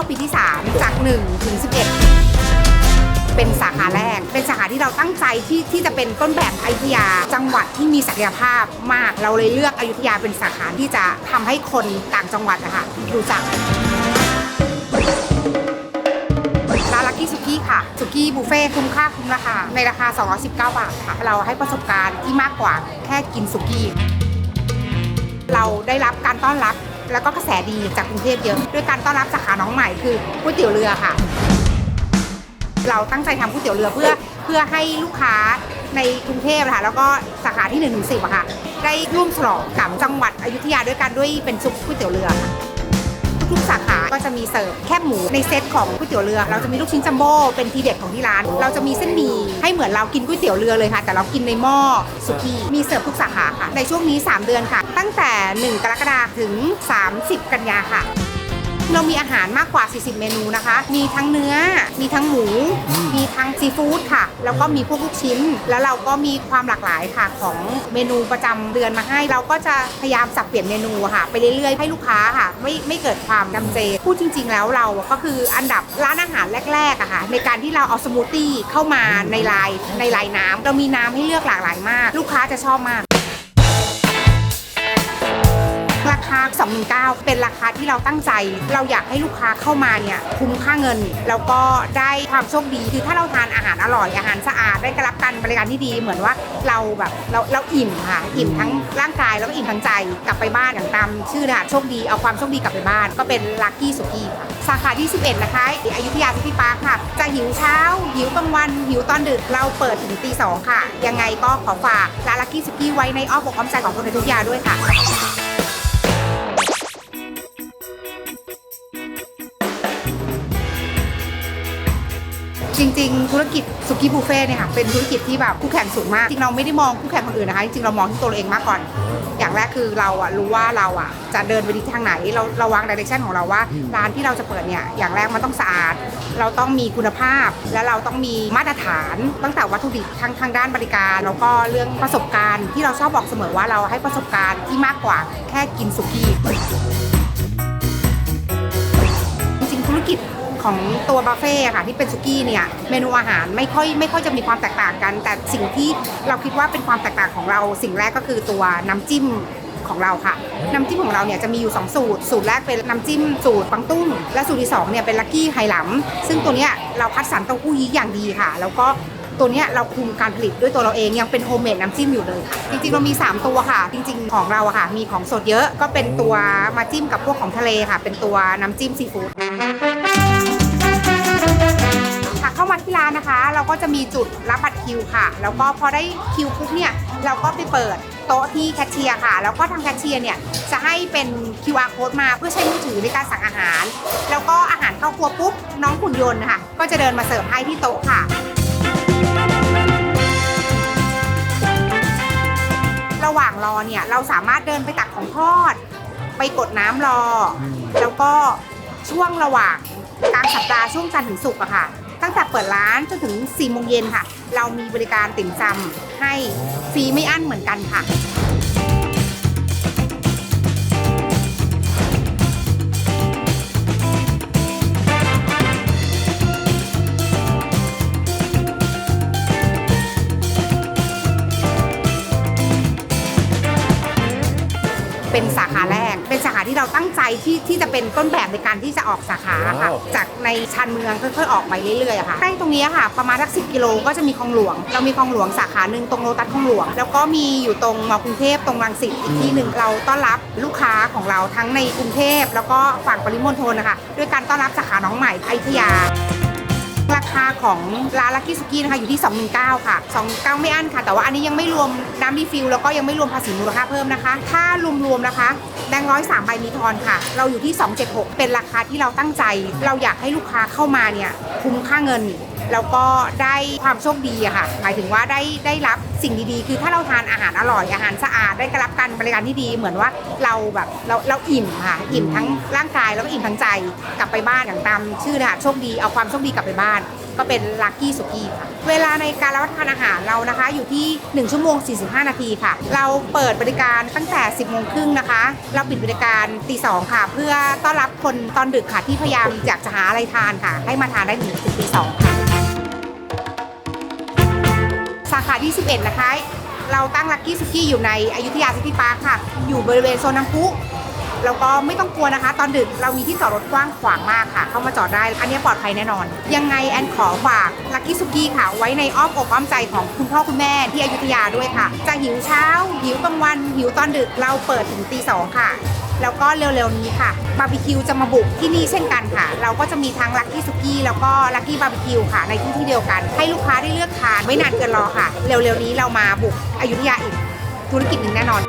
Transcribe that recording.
าปีที่ 3 จาก1ถึง11 เป็นสาขาแรก เป็นสาขาที่เราตั้งใจที่ที่จะเป็นต้นแบบอยุธยา จังหวัดที่มีศักยภาพมาก เราเลยเลือกอยุธยาเป็นสาขาที่จะทำให้คนต่างจังหวัดนะคะรู้จักร้านลักกี้สุกี้ค่ะ สุกี้บุฟเฟ่คุ้มค่าคุ้มราคา ในราคา 219 บาทค่ะ เราให้ประสบการณ์ที่มากกว่าแค่กินสุกี้ เราได้รับการต้อนรับ แล้วก็กระแสดีจากกรุงเทพเยอะ ด้วยการต้อนรับสาขาน้องใหม่คือก๋วยเตี๋ยวเรือค่ะ เราตั้งใจทำก๋วยเตี๋ยวเรือเพื่อเพื่อให้ลูกค้าในกรุงเทพนะคะแล้วก็สาขาที่1นึ่งถึงสิอะค่ะ ได้ร่วมฉลองกับจังหวัดอยุธยาด้วยกันด้วยเป็นซุปก๋วยเตี๋ยวเรือทุกสาขา ก็จะมีเสิร์ฟแคบหมูในเซตของก๋วยเตี๋ยวเรือ เราจะมีลูกชิ้นจัมโบ้เป็นทีเด็ดของที่ร้าน เราจะมีเส้นหมี่ให้เหมือนเรากินก๋วยเตี๋ยวเรือเลยค่ะ แต่เรากินในหม้อสุกี้มีเสิร์ฟทุกสาขาค่ะ ในช่วงนี้ 3 เดือนค่ะ ตั้งแต่ 1 กรกฎาคมถึง 30 กันยาค่ะ เรามีอาหารมากกว่า 40 เมนูนะคะ มีทั้งเนื้อ มีทั้งหมู มีทั้งซีฟู้ดค่ะ แล้วก็มีพวกลูกชิ้น แล้วเราก็มีความหลากหลายค่ะของเมนูประจำเดือนมาให้ เราก็จะพยายามสับเปลี่ยนเมนูค่ะ ไปเรื่อยๆให้ลูกค้าค่ะ ไม่ไม่เกิดความจำเจ พูดจริง ๆ แล้วเราก็คืออันดับร้านอาหารแรกๆอะค่ะในการที่เราเอาสมูทตี้เข้ามาในลายในลายน้ำเรามีน้ำให้เลือกหลากหลายมาก ลูกค้าจะชอบมาก ราคา219เป็นราคาที่เราตั้งใจ เราอยากให้ลูกค้าเข้ามาเนี่ยคุ้มค่าเงิน แล้วก็ได้ความโชคดีคือถ้าเราทานอาหารอร่อยอาหารสะอาดได้รับการบริการที่ดีเหมือนว่าเราแบบเราเราอิ่มค่ะอิ่มทั้งร่างกายแล้วก็อิ่มทั้งใจกลับไปบ้านอย่างตามชื่อนะคะโชคดีเอาความโชคดีกลับไปบ้าน ก็เป็นลัคกี้สุกี้ค่ะสาขาที่ 11 นะคะอยุธยาซิตี้พาร์คค่ะ จะหิวเช้า หิวกลางวัน หิวตอนดึก เราเปิดถึงตีสองค่ะ ยังไงก็ขอฝากร้านลัคกี้สุกี้ไว้ในอ้อมอกอ้อมใจของคนอยุธยาด้วยค่ะ จริง ๆ ธุรกิจสุกี้บุฟเฟ่เนี่ยค่ะเป็นธุรกิจที่แบบคู่แข่งสูงมากจริงเราไม่ได้มองคู่แข่งคนอื่นนะคะจริงเรามองที่ตัวเราเองมากก่อน อย่างแรกคือเราอะรู้ว่าเราอะจะเดินไปทิศทางไหน เราเราวางดิเรกชันของเราว่าร้านที่เราจะเปิดเนี่ยอย่างแรกมันต้องสะอาด เราต้องมีคุณภาพ และเราต้องมีมาตรฐานตั้งแต่วัตถุดิบทั้งทางด้านบริการ แล้วก็เรื่องประสบการณ์ที่เราชอบบอกเสมอว่าเราให้ประสบการณ์ที่มากกว่าแค่กินสุกี้ ของตัวบุฟเฟ่ค่ะที่เป็นสุกี้เนี่ยเมนูอาหารไม่ค่อยไม่ค่อยจะมีความแตกต่างกัน แต่สิ่งที่เราคิดว่าเป็นความแตกต่างของเราสิ่งแรกก็คือตัวน้ำจิ้มของเราค่ะ น้ำจิ้มของเราเนี่ยจะมีอยู่ 2 สูตร สูตรแรกเป็นน้ำจิ้มสูตรปังตุ้ง และสูตรที่2เนี่ยเป็นลักกี้ไหหลำซึ่งตัวเนี้ยเราคัดสรรเต้าหู้ยี้อย่างดีค่ะ แล้วก็ตัวเนี้ยเราคุมการผลิตด้วยตัวเราเองยังเป็นโฮมเมดน้ำจิ้มอยู่เลยจริงๆ เรามี 3 ตัวค่ะ จริง ๆ ของเราอะค่ะ มีของสดเยอะก็เป็นตัวมาจิ้มกับพวกของทะเลค่ะ เป็นตัวน้ำจิ้มซีฟู้ด มาที่ร้านนะคะ เราก็จะมีจุดรับบัตรคิวค่ะ แล้วก็พอได้คิวปุ๊บเนี่ยเราก็ไปเปิดโต๊ะที่แคชเชียร์ค่ะ แล้วก็ทางแคชเชียร์เนี่ยจะให้เป็น QR code มาเพื่อใช้มือถือในการสั่งอาหาร แล้วก็อาหารเข้าครัวปุ๊บน้องขุนยนต์นะคะก็จะเดินมาเสิร์ฟให้ที่โต๊ะค่ะระหว่างรอเนี่ยเราสามารถเดินไปตักของทอด ไปกดน้ำรอ แล้วก็ช่วงระหว่างกลางสัปดาห์ช่วงจันทร์ถึงศุกร์อะค่ะ ตั้งแต่เปิดร้านจนถึง4โมงเย็นค่ะ เรามีบริการติ่มซำให้ฟรีไม่อั้นเหมือนกันค่ะเป็นสาขาแรกเป็นสาขา ที่เราตั้งใจที่ที่จะเป็นต้นแบบในการที่จะออกสาขาค่ะ ว้าว จากในชานเมืองค่อยๆออกไปเรื่อยๆอะค่ะใกล้ตรงนี้ค่ะ ประมาณสักสิกิโลก็จะมีคลองหลวง เรามีคลองหลวงสาขาหนึ่งตรงโลตัสคลองหลวง แล้วก็มีอยู่ตรงมอกรุงเทพตรงรังสิตอีกที่หนึ่งเราต้อนรับลูกค้าของเราทั้งในกรุงเทพแล้วก็ฝั่งปริมณฑลนะคะด้วยการต้อนรับสาขาน้องใหม่อยุธยา ราคาของร้านลักกี้สุกี้นะคะอยู่ที่ 219 ค่ะ 219 ไม่อั้นค่ะ แต่ว่าอันนี้ยังไม่รวมน้ำรีฟิลแล้วก็ยังไม่รวมภาษีมูลค่าเพิ่มนะคะ ถ้ารวมๆนะคะแบงค์ร้อยสามใบมีทอนค่ะ เราอยู่ที่ 276 เป็นราคาที่เราตั้งใจ เราอยากให้ลูกค้าเข้ามาเนี่ยคุ้มค่าเงิน แล้วก็ได้ความโชคดีอะค่ะ หมายถึงว่าได้ได้รับ สิ่งดีๆ คือถ้าเราทานอาหารอร่อยอาหารสะอาดได้รับการบริการที่ดี เหมือนว่าเราแบบเราเราอิ่มค่ะอิ่มทั้งร่างกายแล้วก็อิ่มทั้งใจกลับไปบ้านอย่างตามชื่อเลยค่ะโชคดีเอาความโชคดีกลับไปบ้าน ก็เป็นลัคกี้สุกี้ค่ะเวลาในการรับประทานอาหารเรานะคะ อยู่ที่ 1 ชั่วโมง 45 นาทีค่ะ เราเปิดบริการตั้งแต่ 10โมงครึ่งนะคะ เราปิดบริการตีสองค่ะ เพื่อต้อนรับคนตอนดึกค่ะที่พยายามอยากจะหาอะไรทานค่ะ ให้มาทานได้ถึงถึงตีสองค่ะ สาขาที่ 11 นะคะ เราตั้งลักกี้สุกี้อยู่ในอยุธยาซิตี้พาร์คค่ะ อยู่บริเวณโซนน้ำพุแล้วก็ไม่ต้องกลัวนะคะ ตอนดึกเรามีที่จอดรถกว้างขวางมากค่ะ เข้ามาจอดได้ อันนี้ปลอดภัยแน่นอน ยังไงแอนขอฝากลักกี้สุกี้ค่ะ ไว้ในอ้อมอกอ้อมใจของคุณพ่อคุณแม่ที่อยุธยาด้วยค่ะ จะหิวเช้า หิวกลางวัน หิวตอนดึกเราเปิดถึงตีสองค่ะ แล้วก็เร็วๆนี้ค่ะบาร์บีคิวจะมาบุกที่นี่เช่นกันค่ะ เราก็จะมีทั้งลักกี้สุกี้แล้วก็ลักกี้บาร์บีคิวค่ะ ในที่ที่เดียวกัน ให้ลูกค้าได้เลือกทานไม่นานเกินรอค่ะ เร็วๆนี้เรามาบุกอยุธยาอีกธุรกิจหนึ่งแน่นอน